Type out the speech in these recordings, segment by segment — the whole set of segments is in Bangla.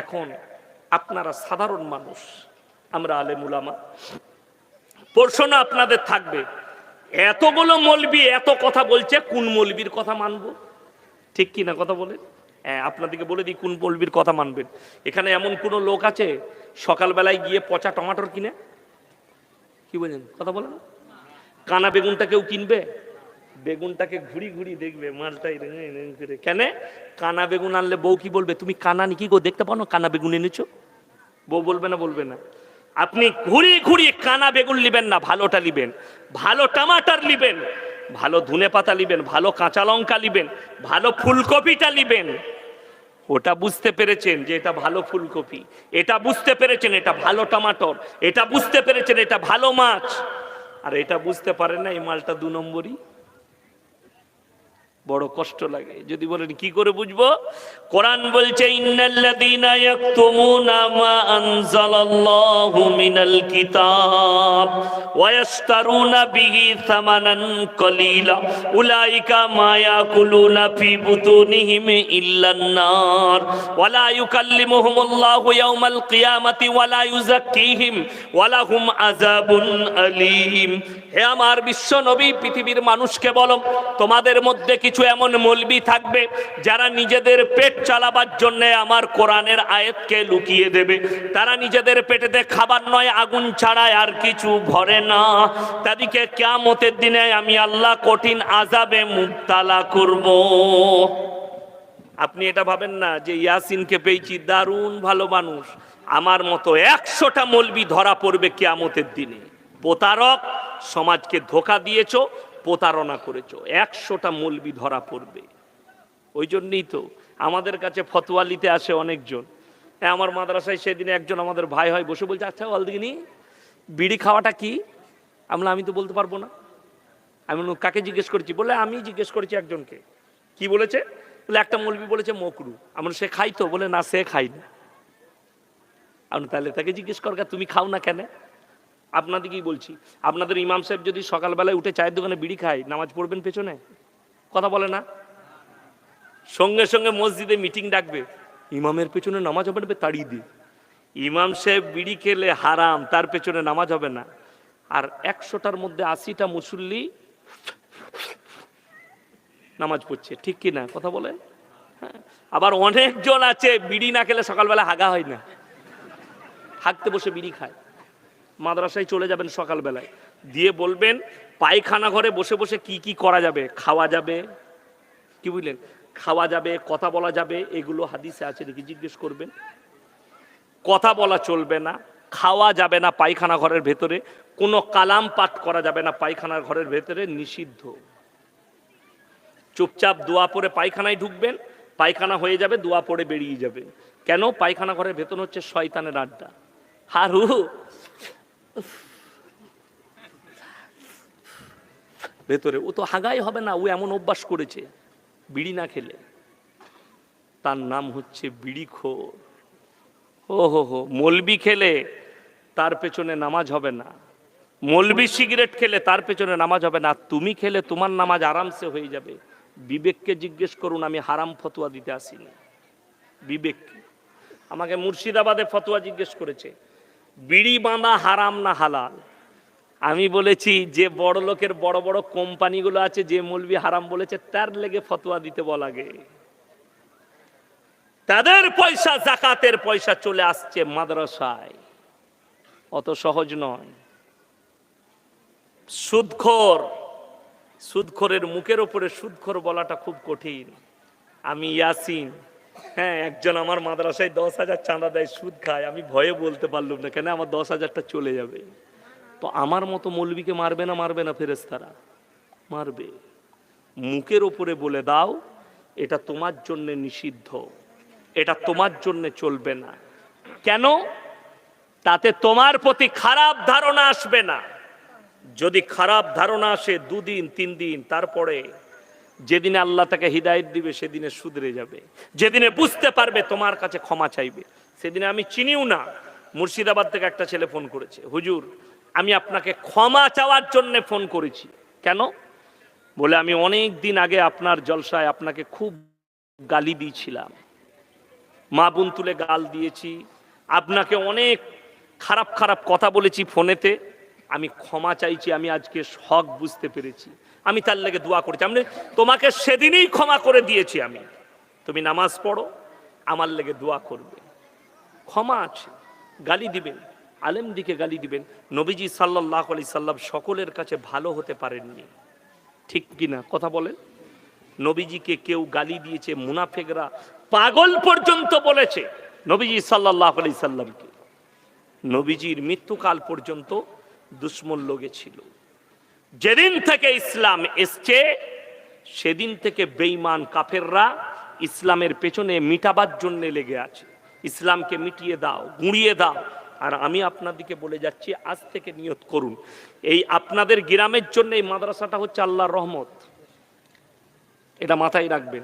এখন আপনারা সাধারণ মানুষ, আমরা আলেমুলামা। প্রশ্ন আপনাদের থাকবে এতগুলো মলবি, এত কথা বলছে, কোন মলবির কথা মানবো? ঠিক কি না কথা বলে? হ্যাঁ আপনাদেরকে বলে দিই, কোন মলবির কথা মানবেন? এখানে এমন কোনো লোক আছে, সকালবেলায় গিয়ে পচা টমাটোর কিনে? কি বলেন, কথা বলেন? কানা বেগুনটা কেউ কিনবে? বেগুনটাকে ঘুরি ঘুরি দেখবে, মালটাই করে। কেন? কানা বেগুন আনলে বউ কি বলবে? তুমি কানা নি কি গো, দেখতে পাও না? কানা বেগুন এনেছো? বউ বলবে না বলবে না। আপনি ঘুরি ঘুরি কানা বেগুন লিবেন না, ভালোটা লিবেন। ভালো টমাটার নিবেন ভালো ধনে পাতা লিবেন, ভালো কাঁচা লঙ্কা নিবেন ভালো ফুলকপিটা নিবেন ওটা বুঝতে পেরেছেন যে এটা ভালো ফুলকপি। এটা বুঝতে পেরেছেন এটা ভালো টমাটর। এটা বুঝতে পেরেছেন এটা ভালো মাছ। আর এটা বুঝতে পারেন না এই মালটা দু নম্বরই। বড় কষ্ট লাগে। যদি বলেন, কি করে বুঝব? কোরআন বলছে কিয়ামাতি আযাবুন আমার বিশ্ব নবী পৃথিবীর মানুষকে বলো, তোমাদের মধ্যে কিছু এমন মলবি থাকবে যারা নিজেদের পেট চালাবার জন্য আমার কোরআনের আয়াতকে লুকিয়ে দেবে। তারা নিজেদের পেটেতে খাবার নয়, আগুন ছাড়ায় আর কিছু ভরে না। তাদেরকে কেয়ামতের দিনে আমি আল্লাহ কঠিন আজাবে মুক্তালা করব। আপনি এটা ভাবেন না যে ইয়াসিনকে পেয়েছি দারুণ ভালো মানুষ। আমার মতো একশোটা মলবি ধরা পড়বে কেয়ামতের দিনে। প্রতারক, সমাজকে ধোকা দিয়েছ প্রতারণা করেছ, একশোটা মলবি ধরা পড়বে। ওই জন্যই তো আমাদের কাছে ফতোয়ালিতে আসে অনেকজন। হ্যাঁ আমার মাদ্রাসায় সেদিনে একজন আমাদের ভাই হয়, বসে বলছে আচ্ছা অলদিনী বিড়ি খাওয়াটা কি? আমরা আমি তো বলতে পারব না। আমি কাকে জিজ্ঞেস করেছি? বলে আমি জিজ্ঞেস করেছি একজনকে। কি বলেছে? বলে একটা মলবি বলেছে মকরু। আমরা সে খাই তো বলে না, সে খাই না আমি তাহলে তাকে জিজ্ঞেস করগা, তুমি খাও না কেন? আপনাদেরকেই বলছি, আপনাদের ইমাম সাহেব যদি সকালবেলায় উঠে চায়ের দোকানে বিড়ি খায়, নামাজ পড়বেন পেছনে? কথা বলে না? সঙ্গে সঙ্গে মসজিদে মিটিং ডাকবে, ইমামের পেছনে নামাজ হবে না তাড়িয়ে দিয়ে। ইমাম সাহেব বিড়ি খেলে হারাম, তার পেছনে নামাজ হবে না। আর একশোটার মধ্যে আশিটা মুসল্লি নামাজ পড়ছে, ঠিক কি না? কথা বলে? হ্যাঁ। আবার অনেকজন আছে, বিড়ি না খেলে সকালবেলা হাগা হয় না। হাঁকতে বসে বিড়ি খায়। মাদ্রাসায় চলে যাবেন সকালবেলায়। দিয়ে বলবেন, পায়খানা ঘরে বসে বসে কি কি করা যাবে? খাওয়া যাবে? কি বুঝলেন? খাওয়া যাবে, কথা বলা যাবে, এগুলো হাদিসে আছে নাকি? জিজ্ঞেস করবেন। কথা বলা চলবে না, খাওয়া যাবে না পায়খানা ঘরের ভেতরে, কোনো কালাম পাঠ করা যাবে না পায়খানা ঘরের ভেতরে, নিষিদ্ধ। চুপচাপ দোয়া পরে পায়খানায় ঢুকবেন, পায়খানা হয়ে যাবে, দোয়া পরে বেরিয়ে যাবে কেন? পায়খানা ঘরের ভেতর হচ্ছে শয়তানের আড্ডা। হারু! ভেতরে, ও তো হাগাই হবে না, ও এমন অভ্যাস করেছে, বিড়ি না খেলে। তার নাম হচ্ছে বিড়ি বিড়িখোর ও হো হো, মলবি খেলে তার পেছনে নামাজ হবে না। মলবি সিগারেট খেলে তার পেছনে নামাজ হবে না। তুমি খেলে তোমার নামাজ আরামসে হয়ে যাবে। বিবেককে জিজ্ঞেস করুন, আমি হারাম ফতোয়া দিতে আসিনি। বিবেক আমাকে মুর্শিদাবাদে ফতোয়া জিজ্ঞেস করেছে। বিড়ি বাঁধা হারাম না হালাল। আমি বলেছি, যে বড় লোকের বড় বড় কোম্পানিগুলো আছে, যে মলবি হারাম বলেছে, তার লেগে ফতোয়া দিতে বলাগে তাদের পয়সা জাকাতের পয়সা চলে আসছে মাদ্রাসায়। অত সহজ নয়। সুদখোর, সুদখোরের মুখের ওপরে সুদখোর বলাটা খুব কঠিন। আমি ইয়াসিন হ্যাঁ একজন আমার মাদ্রাসায় দশ হাজার চাঁদা দেয়, সুদ খায়। আমি ভয়ে বলতে পারলাম না, কেন আমার দশ হাজারটা চলে যাবে? তো আমার মতো মৌলবিকে মারবে না মারবে না ফেরেস্তারা মারবে। মুখের ওপরে বলে দাও, এটা তোমার জন্য নিষিদ্ধ। এটা তোমার জন্য চলবে না। কেন? তাতে তোমার প্রতি খারাপ ধারণা আসবে না। যদি খারাপ ধারণা আসে দুদিন তিন দিন তারপরে যেদিনে আল্লাহ তাকে হৃদায়ত দিবে, সেদিনে শুধরে যাবে। যেদিনে বুঝতে পারবে, তোমার কাছে ক্ষমা চাইবে। সেদিনে আমি চিনিও না। মুর্শিদাবাদ থেকে একটা ছেলে ফোন করেছে, হুজুর, আমি আপনাকে ক্ষমা চাওয়ার জন্য ফোন করেছি। কেন? বলে, আমি অনেক দিন আগে আপনার জলসায় আপনাকে খুব গালি দিয়েছিলাম। মা বোন তুলে গাল দিয়েছি। আপনাকে অনেক খারাপ খারাপ কথা বলেছি ফোনেতে। আমি ক্ষমা চাইছি, আমি আজকে শখ বুঝতে পেরেছি। আমি তার লেগে দোয়া করেছি। আমি তোমাকে সেদিনই ক্ষমা করে দিয়েছি আমি। তুমি নামাজ পড়ো, আমার লেগে দোয়া করবে। ক্ষমা আছে, গালি দিবেন আলেম দিকে গালি দিবেন। নবীজি সাল্লাহ আলি সাল্লাম সকলের কাছে ভালো হতে পারেননি। ঠিক কিনা কথা বলেন। নবীজিকে কেউ গালি দিয়েছে, মুনাফেকরা পাগল পর্যন্ত বলেছে নবীজি সাল্লাহ আলি সাল্লামকে। নবীজির মৃত্যুকাল পর্যন্ত দুশ্মন লোকে ছিল। যেদিন থেকে ইসলাম এসছে, সেদিন থেকে বেঈমান কাফেররা ইসলামের পেছনে মিটাবার জন্য লেগে আছে। ইসলামকে মিটিয়ে দাও, গুঁড়িয়ে দাও। আর আমি আপনাদেরকে বলে যাচ্ছি, আজ থেকে নিয়ত করুন। এই আপনাদের গ্রামের জন্য এই মাদ্রাসাটা হচ্ছে আল্লাহর রহমত। এটা মাথায় রাখবেন।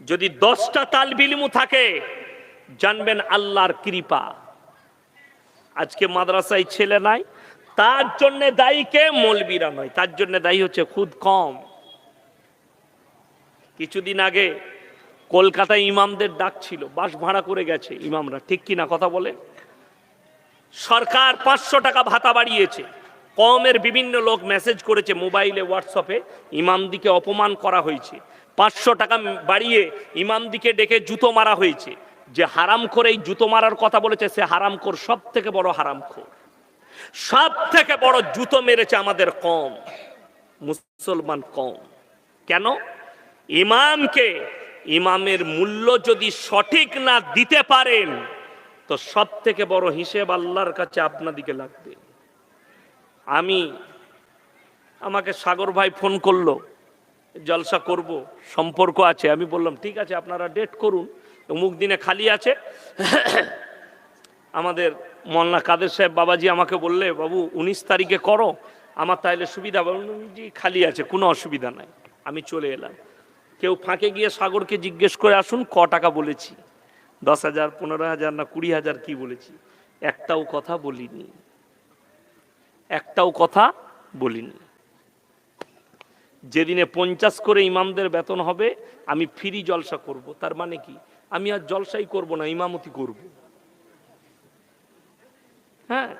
যদি দশটা তাল বিলিমু থাকে, জানবেন আল্লাহর কৃপা। আজকে মাদ্রাসায় ছেলে নাই তার জন্য দায়ী কে? মলবিরা নয়। তার জন্য দায়ী হচ্ছে খুদ কম। কিছুদিন আগে কলকাতায় ইমামদের ডাক ছিল বাস ভাড়া করে গেছে ইমামরা। ঠিক কি না কথা বলে? সরকার পাঁচশো টাকা ভাতা বাড়িয়েছে। কমের বিভিন্ন লোক মেসেজ করেছে মোবাইলে, হোয়াটসঅ্যাপে, ইমামদিকে অপমান করা হয়েছে। পাঁচশো টাকা বাড়িয়ে ইমামদিকে ডেকে জুতো মারা হয়েছে। যে হারাম করে এই জুতো মারার কথা বলেছে, সে হারাম কর সব থেকে বড় হারাম খোর সব থেকে বড় জুতো মেরেছে আমাদের কম, মুসলমান কম। কেন? ইমামকে ইমামের মূল্য যদি সঠিক না দিতে পারেন, তো সব থেকে বড় হিসেব আল্লাহর কাছে আপনাদিকে লাগবে। আমি, আমাকে সাগর ভাই ফোন করল, জলসা করব, সম্পর্ক আছে। আমি বললাম, ঠিক আছে, আপনারা ডেট করুন অমুক দিনে খালি আছে। আমাদের মল্লা কাদের সাহেব বাবাজি আমাকে বললে, বাবু, উনিশ তারিখে করো, আমার তাইলে সুবিধা জি, খালি আছে, কোনো অসুবিধা নাই, আমি চলে এলাম। কেউ ফাঁকে গিয়ে সাগরকে জিজ্ঞেস করে, আসুন, ক টাকা বলেছি? দশ হাজার, পনেরো হাজার না কুড়ি হাজার কি বলেছি? একটাও কথা বলিনি। একটাও কথা বলিনি। যেদিনে পঞ্চাশ করে ইমামদের বেতন হবে, আমি ফ্রি জলসা করব। তার মানে কি? আমি আর জলসাই করব না, ইমামতি করব। হ্যাঁ।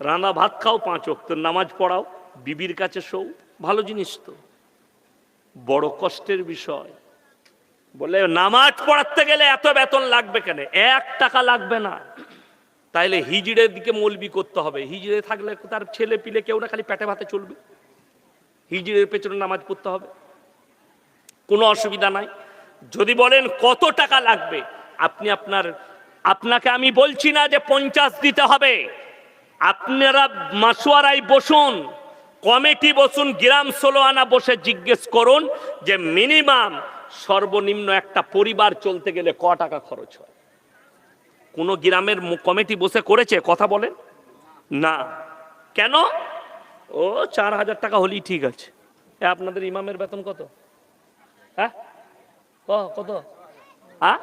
রান্না ভাত খাও পাঁচ অক্ত নামাজ পড়াও, বিবির কাছে শোও, ভালো জিনিস তো। বড় কষ্টের বিষয়। বলে নামাজ পড়াতে গেলে এত বেতন লাগবে কেন? এক টাকা লাগবে না। তাইলে হিজড়ের দিকে মলবি করতে হবে। হিজড়ে থাকলে তার ছেলে পিলে কেউ না, খালি পেটে ভাতে চলবে। হিজড়ের পেছনে নামাজ পড়তে হবে। কোনো অসুবিধা নাই। যদি বলেন কত টাকা লাগবে, আপনি আপনার আপনাকে আমি বলছি না যে পঞ্চাশ দিতে হবে। আপনারা মাসুয়ারাই বসুন, কমিটি বসুন, গ্রাম ষোলো আনা বসে জিজ্ঞেস করুন যে মিনিমাম সর্বনিম্ন একটা পরিবার চলতে গেলে ক টাকা খরচ হয়? কোনো গ্রামের কমিটি বসে করেছে? কথা বলেন। না। কেন? ও, চার হাজার টাকা হলেই ঠিক আছে। আপনাদের ইমামের বেতন কত? হ্যাঁ? কত? হ্যাঁ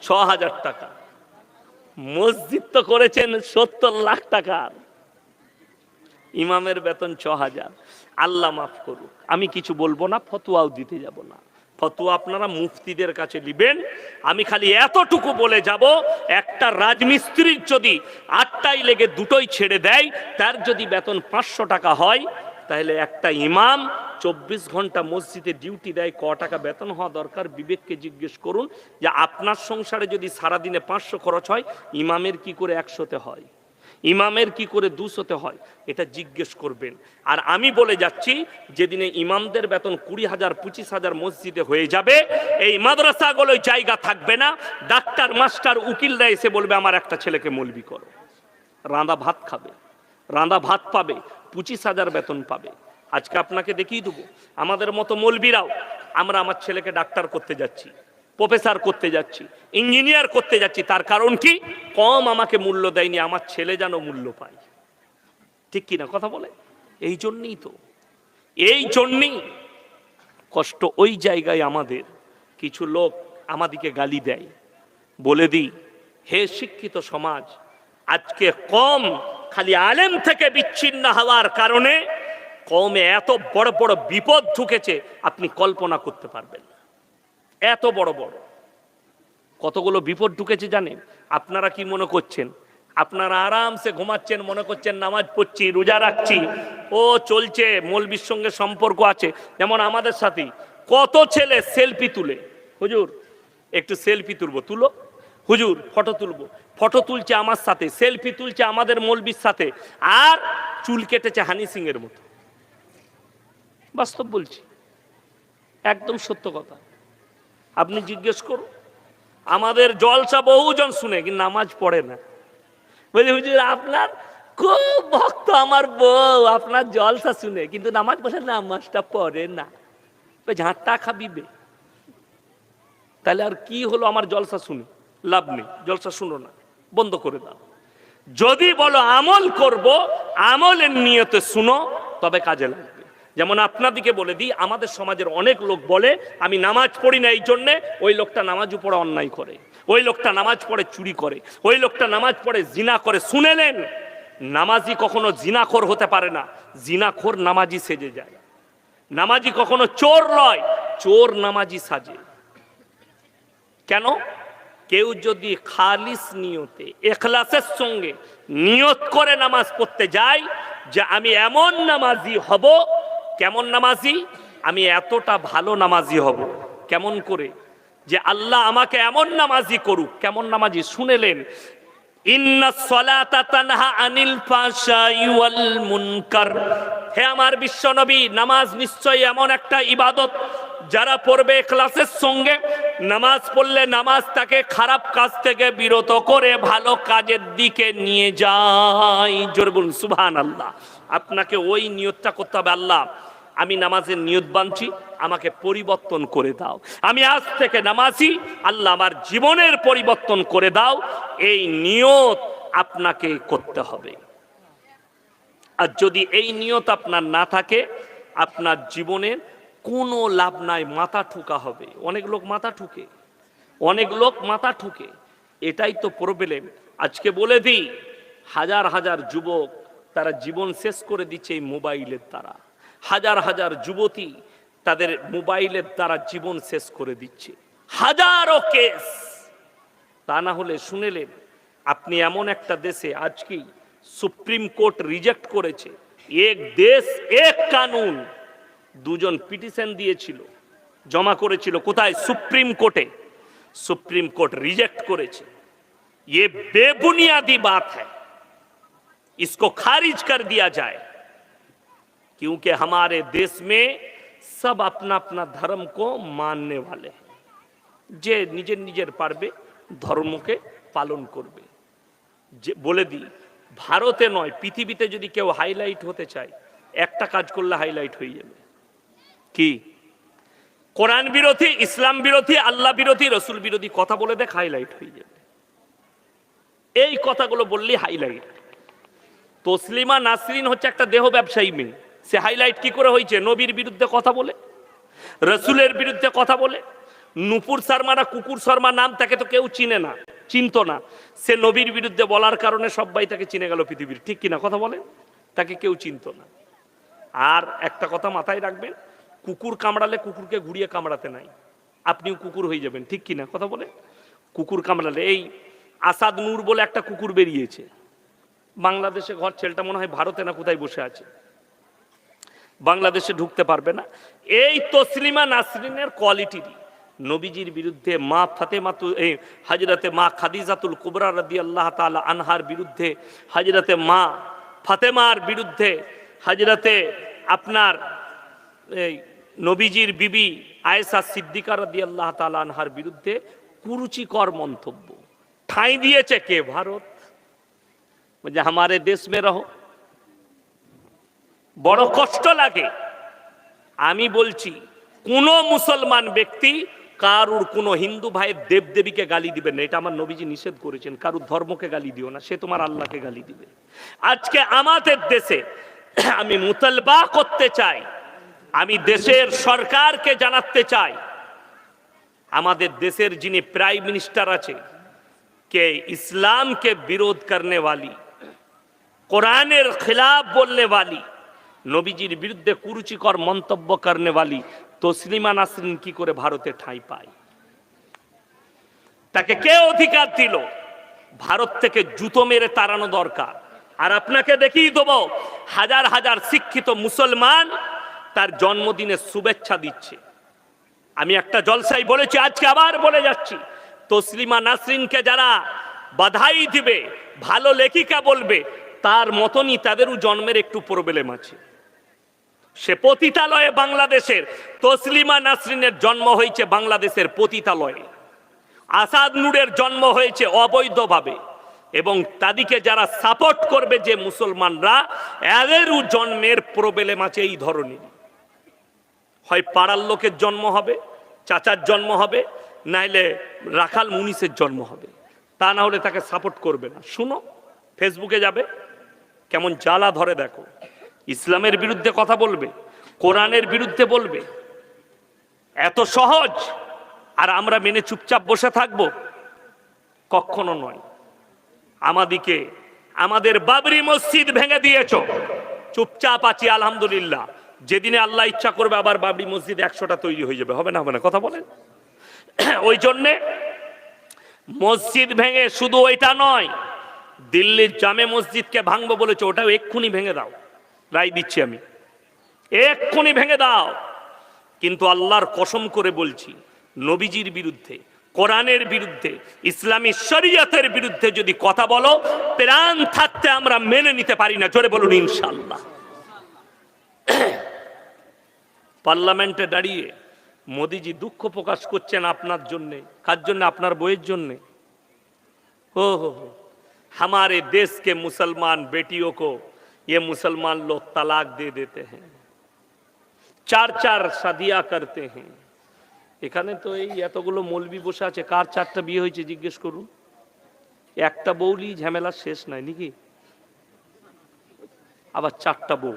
ছ হাজার টাকা। মসজিদ তো করেছেন সত্তর লাখ টাকার। ইমামের বেতন ছ হাজার। আল্লাহ মাফ করুক। আমি কিছু বলব না, ফতুয়াও দিতে যাব না। ফতুয়া আপনারা মুফতিদের কাছে নিবেন আমি খালি এতটুকু বলে যাব, একটা রাজমিস্ত্রির যদি আটটাই লেগে দুটোই ছেড়ে দেয়, তার যদি বেতন পাঁচশো টাকা হয় তাহলে একটা ইমাম চব্বিশ ঘণ্টা মসজিদে ডিউটি দেয়, ক টাকা বেতন হওয়া দরকার, বিবেককে জিজ্ঞেস করুন যে আপনার সংসারে যদি সারাদিনে পাঁচশো খরচ হয়, ইমামের কি করে একশোতে হয়? ইমামের কি করে দুশোতে হয়? এটা জিজ্ঞেস করবেন। আর আমি বলে যাচ্ছি, যেদিনে ইমামদের বেতন কুড়ি হাজার, পঁচিশ হাজার মসজিদে হয়ে যাবে, এই মাদ্রাসাগুলোয় জায়গা থাকবে না। ডাক্তার, মাস্টার, উকিলরা এসে বলবে, আমার একটা ছেলেকে মলবি করো। রাঁধা ভাত খাবে। রাঁধা ভাত পাবে, পঁচিশ হাজার বেতন পাবে। আজকে আপনাকে দেখিয়ে দেবো, আমাদের মতো মলবিরাও আমরা আমার ছেলেকে ডাক্তার করতে যাচ্ছি, প্রফেসর করতে যাচ্ছি, ইঞ্জিনিয়ার করতে যাচ্ছি, তার কারণ কি? কম আমাকে মূল্য দেয়নি, আমার ছেলে যেন মূল্য পায়। ঠিক কি না কথা বলে? এই জন্যই তো। এই জন্যই কষ্ট ওই জায়গায় আমাদের কিছু লোক আমাদিকে গালি দেয়। বলে দিই, হে শিক্ষিত সমাজ, আজকে কম খালি আলেম থেকে বিচ্ছিন্ন হওয়ার কারণে কমে এত বড় বড় বিপদ ঢুকেছে, আপনি কল্পনা করতে পারবেন না। এত বড় বড়। কতগুলো বিপদ ঢুকেছে জানেন? আপনারা কি মনে করছেন? আপনারা আরামসে ঘুমাচ্ছেন, মনে করছেন নামাজ পড়ছি, রোজা রাখছি, ও চলছে, মৌলবির সঙ্গে সম্পর্ক আছে, যেমন আমাদের সাথেই কত ছেলে সেলফি তুলে। হুজুর, একটু সেলফি তুলবো, তুলো। হুজুর, ফটো তুলবো। ফটো তুলছে আমার সাথে, সেলফি তুলছে আমাদের মৌলবির সাথে, আর চুল কেটেছে হানি সিং এর মতো। বাস্তব বলছি। একদম সত্য কথা। আপনি জিজ্ঞেস করুন, আমাদের জলসা বহুজন শুনে, কিন্তু নামাজ পড়ে না। বলি, হুজুর, আপনার খুব ভক্ত আমার বউ, আপনার জলসা শুনে, কিন্তু নামাজ পড়ে নামাজটা পড়ে না। ঝাঁটটা খাবিবে তাহলে আর কি হলো আমার জলসা শুনে? লাভ নেই, জলসা শুনো না। বন্ধ করে দাও। যদি বলো আমল করব, আমলের নিয়তে শুনো, তবে কাজে লাগবে। যেমন আপনাদিকে বলে দিই, আমাদের সমাজের অনেক লোক বলে, আমি নামাজ পড়ি না এই জন্যে, ওই লোকটা নামাজ পড়ে অন্যায় করে, ওই লোকটা নামাজ পড়ে চুরি করে, ওই লোকটা নামাজ পড়ে জিনা করে। শুনেলেন? নামাজি কখনো জিনাখোর হতে পারে না, জিনাখোর নামাজি সেজে যায়। নামাজি কখনো চোর নয়, চোর নামাজি সাজে। কেন? কেউ যদি খালিস নিয়তে, এখলাসের সঙ্গে নিয়ত করে নামাজ পড়তে যায় যে আমি এমন নামাজি হব, কেমন নামাজি? আমি এতটা ভালো নামাজি হব। কেমন করে? যে আল্লাহ আমাকে এমন নামাজি করুক, কেমন নামাজি? শুনেলেন আমার নামাজ নিশ্চয়ই এমন একটা ইবাদত যারা পড়বে ক্লাসের সঙ্গে। নামাজ পড়লে নামাজ তাকে খারাপ কাজ থেকে বিরত করে ভালো কাজের দিকে নিয়ে যায়। জোরে বলুন আল্লাহ আপনাকে ওই নিয়তটা করতে হবে, আল্লাহ। আমি নামাজের নিয়ত বানছি, আমাকে পরিবর্তন করে দাও। আমি আজ থেকে নামাজি, আল্লাহ আমার জীবনের পরিবর্তন করে দাও। এই নিয়ত আপনাকে করতে হবে। আর যদি এই নিয়ত আপনার না থাকে, আপনার জীবনের কোনো লাভ নাই, মাথা ঠুকা হবে। অনেক লোক মাথা ঠুকে। অনেক লোক মাথা ঠুকে। এটাই তো প্রবলেম আজকে বলে দিই, হাজার হাজার যুবক তারা জীবন শেষ করে দিচ্ছে এই মোবাইলের দ্বারা। হাজার হাজার যুবতী তাদের মোবাইলের দ্বারা জীবন শেষ করে দিচ্ছে। হাজারো কেস। তা না হলে শুনেলেন, আপনি এমন একটা দেশে আজকেই সুপ্রিম কোর্ট রিজেক্ট করেছে। এক দেশ, এক কানুন। দুজন পিটিশন দিয়েছিল, জমা করেছিল। কোথায়? সুপ্রিম কোর্টে। সুপ্রিম কোর্ট রিজেক্ট করেছে। এ বেবুনিয়াদি বাত হ্যাঁ ইসকো খারিজ কর দিয়া যায়। क्योंकि हमारे देश में सब अपना अपना धर्म को मानने वाले हैं যে নিজের নিজের পারবে ধর্মকে পালন করবে যে বলে দিই ভারতে নয় পৃথিবীতে যদি কেউ হাইলাইট হতে চায় একটা কাজ করলে হাইলাইট হয়ে যাবে কি কোরআন বিরোধী ইসলাম বিরোধী আল্লাহ বিরোধী রসুল বিরোধী কথা বলে দেখ হাইলাইট হয়ে যাবে এই কথাগুলো বললেই হাইলাইট তসলিমা নাসরিন হচ্ছে একটা দেহ ব্যবসায়ী মেয়ে সে হাইলাইট কি করে হয়েছে? নবীর বিরুদ্ধে কথা বলে? রসুলের বিরুদ্ধে কথা বলে? নুপুর শর্মা না কুকুর শর্মা নাম তাকে তো কেউ চিনে না, চিনত না। সে নবীর বিরুদ্ধে বলার কারণে সবাই তাকে চিনে গেল পৃথিবীর। ঠিক কিনা কথা বলেন? তাকে কেউ চিনতো না। আর একটা কথা মাথায় রাখবেন, কুকুর কামড়ালে কুকুরকে ঘুরিয়ে কামড়াতে নাই। আপনিও কুকুর হয়ে যাবেন, ঠিক কিনা কথা বলে কুকুর কামড়ালে, এই আসাদ নূর বলে একটা কুকুর বেরিয়েছে। বাংলাদেশে ঘর, ছেলেটা মনে হয় ভারতে না কোথায় বসে আছে? বাংলাদেশে ঢুকতে পারবে না। এই তসলিমা নাসরিনের কোয়ালিটিরই নবীজির বিরুদ্ধে মা ফাতেমাতু এই হাজরতে মা খাদিজাতুল কুবরা রদি আল্লাহ তালা আনহার বিরুদ্ধে, হাজরতে মা ফাতেমার বিরুদ্ধে, হাজরতে আপনার এই নবীজির বিবি আয়েশা সিদ্দিকা রদি আল্লাহ তালা আনহার বিরুদ্ধে কুরুচিকর মন্তব্য। ঠাঁই দিয়েছে কে? ভারত। যে আমারে দেশ মে রহো। বড় কষ্ট লাগে। আমি বলছি, কোন মুসলমান ব্যক্তি কারুর কোনো হিন্দু ভাইয়ের দেবদেবীকে গালি দিবে না। এটা আমার নবীজি নিষেধ করেছেন, কারুর ধর্মকে গালি দিও না, সে তোমার আল্লাহকে গালি দিবে। আজকে আমাদের দেশে আমি মুতালবা করতে চাই, আমি দেশের সরকারকে জানাতে চাই। আমাদের দেশের যিনি প্রাইম মিনিস্টার আছে, কে ইসলামকে বিরোধ করনে वाली কোরআনের খিলাফ বলনে वाली নবীজির বিরুদ্ধে কুরুচিকর মন্তব্য করনে वाली তসলিমা নাসরিন কি করে ভারতে ঠাঁই পায়? তাকে কে অধিকার দিল? ভারত থেকে জুতো মেরে তাড়ানো দরকার। আর আপনাকে দেখিয়ে দেবো, হাজার হাজার শিক্ষিত মুসলমান তার জন্মদিনে শুভেচ্ছা দিচ্ছে। আমি একটা জলসাই বলেছি, আজকে আবার বলে যাচ্ছি তসলিমা নাসরিনকে যারা বাধাই দিবে, ভালো লেখিকা বলবে, তার মতনই তাদেরও জন্মের একটু প্রবলেম আছে। সে পতিতালয়ে বাংলাদেশের তসলিমা নাসরিনের জন্ম হয়েছে বাংলাদেশের পতিতালয়ে। আসাদ নূরের জন্ম হয়েছে অবৈধভাবে এবং তাদিকে যারা সাপোর্ট করবে যে মুসলমানরা, এদেরও জন্মের প্রবলেম আছে এই ধরনের। হয় পাড়ার লোকের জন্ম হবে, চাচার জন্ম হবে, নাইলে রাখাল মুনিসের জন্ম হবে। তা না হলে তাকে সাপোর্ট করবে না। শুনো, ফেসবুকে যাবে, কেমন জ্বালা ধরে দেখো। ইসলামের বিরুদ্ধে কথা বলবে, কোরআনের বিরুদ্ধে বলবে। এত সহজ, আর আমরা মেনে চুপচাপ বসে থাকব? কখনো নয়। আমাদিকে, আমাদের বাবরি মসজিদ ভেঙে দিয়েছ। চুপচাপ আছি, আলহামদুলিল্লাহ। যেদিনে আল্লাহ ইচ্ছা করবে, আবার বাবরি মসজিদ একশোটা তৈরি হয়ে যাবে। হবে না হবে না, কথা বলেন। ওই জন্যে মসজিদ ভেঙে শুধু ওইটা নয়, দিল্লির জামে মসজিদকে ভাঙবো বলেছে, ওটাও এক্ষুনি ভেঙে দাও। রায় দিচ্ছি আমি এক্ষুনি ভেঙে দাও কিন্তু আল্লাহর কসম করে বলছি নবীজির বিরুদ্ধে কোরআনের বিরুদ্ধে ইসলামী শরীয়তের বিরুদ্ধে যদি কথা বলো প্রাণ থাকতে আমরা মেনে নিতে পারি না জোরে বলুন ইনশাল্লাহ পার্লামেন্টে দাঁড়িয়ে মোদিজি দুঃখ প্রকাশ করছেন আপনার জন্যে কার জন্য আপনার বইয়ের জন্যে हो हो हो हमारे देश के मुसलमान बेटियों को ये मुसलमान लोग तलाक दे देते हैं চার চার সাদিয়া করতে হ্যাঁ এখানে তো এই এতগুলো মলবি বসে আছে কার চারটা বিয়ে হয়েছে জিজ্ঞেস করুন একটা বউলি ঝামেলা শেষ নাই নাকি আবার চারটা বউ